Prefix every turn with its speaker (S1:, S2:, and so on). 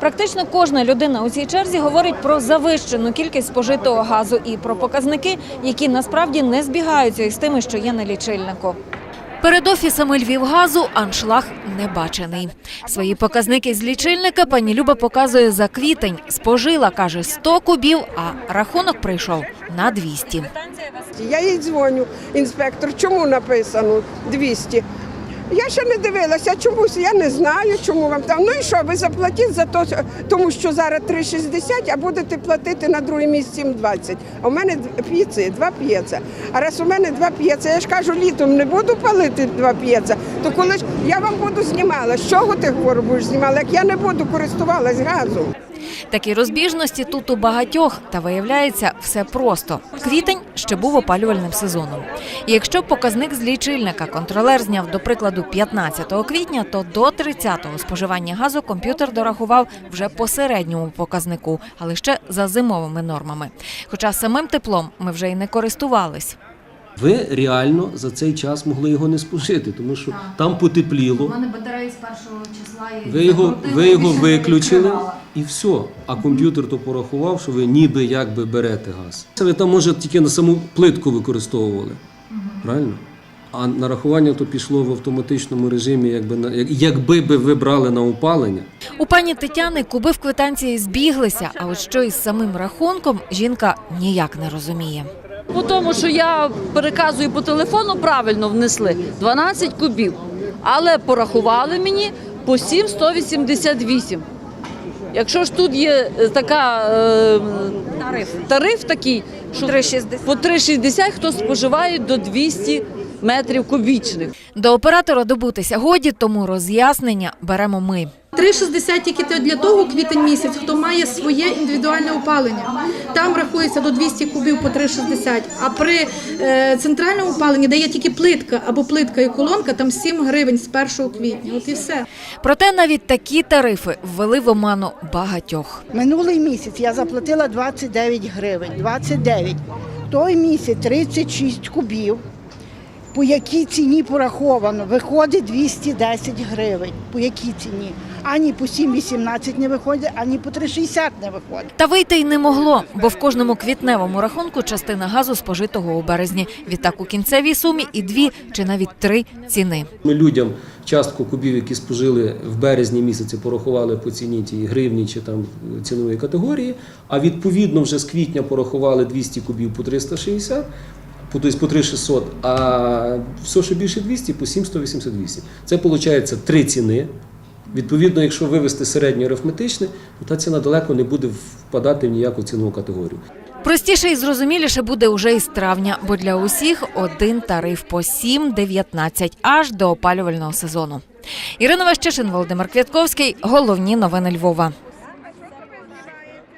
S1: Практично кожна людина у цій черзі говорить про завищену кількість спожитого газу і про показники, які насправді не збігаються із тими, що є на лічильнику. Перед офісами Львівгазу аншлаг не бачений. Свої показники з лічильника пані Люба показує за квітень. Спожила, каже, 100 кубів, а рахунок прийшов на 200.
S2: Я їй дзвоню, інспектор, чому написано 200? Я ще не дивилася чомусь, я не знаю, чому вам там. Ну і що, ви заплатіть за то, тому що зараз 3,60, а будете платити на другий місць 7,20. А у мене д- два п'єца. А раз у мене два п'єца, я ж кажу, літом не буду палити два п'єца, то коли ж я вам буду знімала, з чого ти говорю, будеш знімала, як я не буду користувалась газом?
S1: Такі розбіжності тут у багатьох, та виявляється, все просто. Квітень ще був опалювальним сезоном. І якщо показник з лічильника контролер зняв до прикладу 15 квітня, то до 30-го споживання газу комп'ютер дорахував вже по середньому показнику, але ще за зимовими нормами. Хоча самим теплом ми вже й не користувались.
S3: Ви реально за цей час могли його не спожити, тому що там потепліло.
S4: мене батареї з першого числа і
S3: Ви його, ви його виключили
S4: відкривала.
S3: І все. А комп'ютер то порахував, що ви ніби якби берете газ. Це ви там може тільки на саму плитку використовували. Правильно? А нарахування то пішло в автоматичному режимі, якби на якби би ви брали на опалення.
S1: У пані Тетяни куби в квитанції збіглися, а от що із самим рахунком жінка ніяк не розуміє.
S5: По тому, що я переказую по телефону, правильно внесли 12 кубів, але порахували мені по 7,188. Якщо ж тут є е, така е, тариф. тариф такий, що
S1: 3,60.
S5: по 3,60 хто споживає до 200 метрів кубічних.
S1: До оператора добутися годі, тому роз'яснення беремо ми.
S4: 3,60 тільки для того квітень місяць, хто має своє індивідуальне опалення. Там рахується до 200 кубів по 3,60. А при е, центральному опаленні, де є тільки плитка або плитка і колонка, там 7 гривень з 1 квітня. От і все.
S1: Проте навіть такі тарифи ввели в оману багатьох.
S6: Минулий місяць я заплатила 29 гривень. 29. Той місяць 36 кубів. По якій ціні пораховано? Виходить 210 гривень. По якій ціні? Ані по 7,18 не виходить, ані по 3,60 не виходить.
S1: Та вийти й не могло, бо в кожному квітневому рахунку частина газу спожитого у березні. Відтак у кінцевій сумі і дві чи навіть три ціни.
S3: Ми людям частку кубів, які спожили в березні місяці, порахували по ціні тієї гривні чи там цінової категорії. А відповідно вже з квітня порахували 200 кубів по 360, по- тобто по 3600, а все, що більше 200, по 7188. Це виходить три ціни. Відповідно, якщо вивести середнє арифметичне, то та ціна далеко не буде впадати в ніяку цінову категорію.
S1: Простіше і зрозуміліше буде уже із травня, бо для усіх один тариф по 7,19 аж до опалювального сезону. Ірина Ващишин, Володимир Квятковський. Головні новини Львова.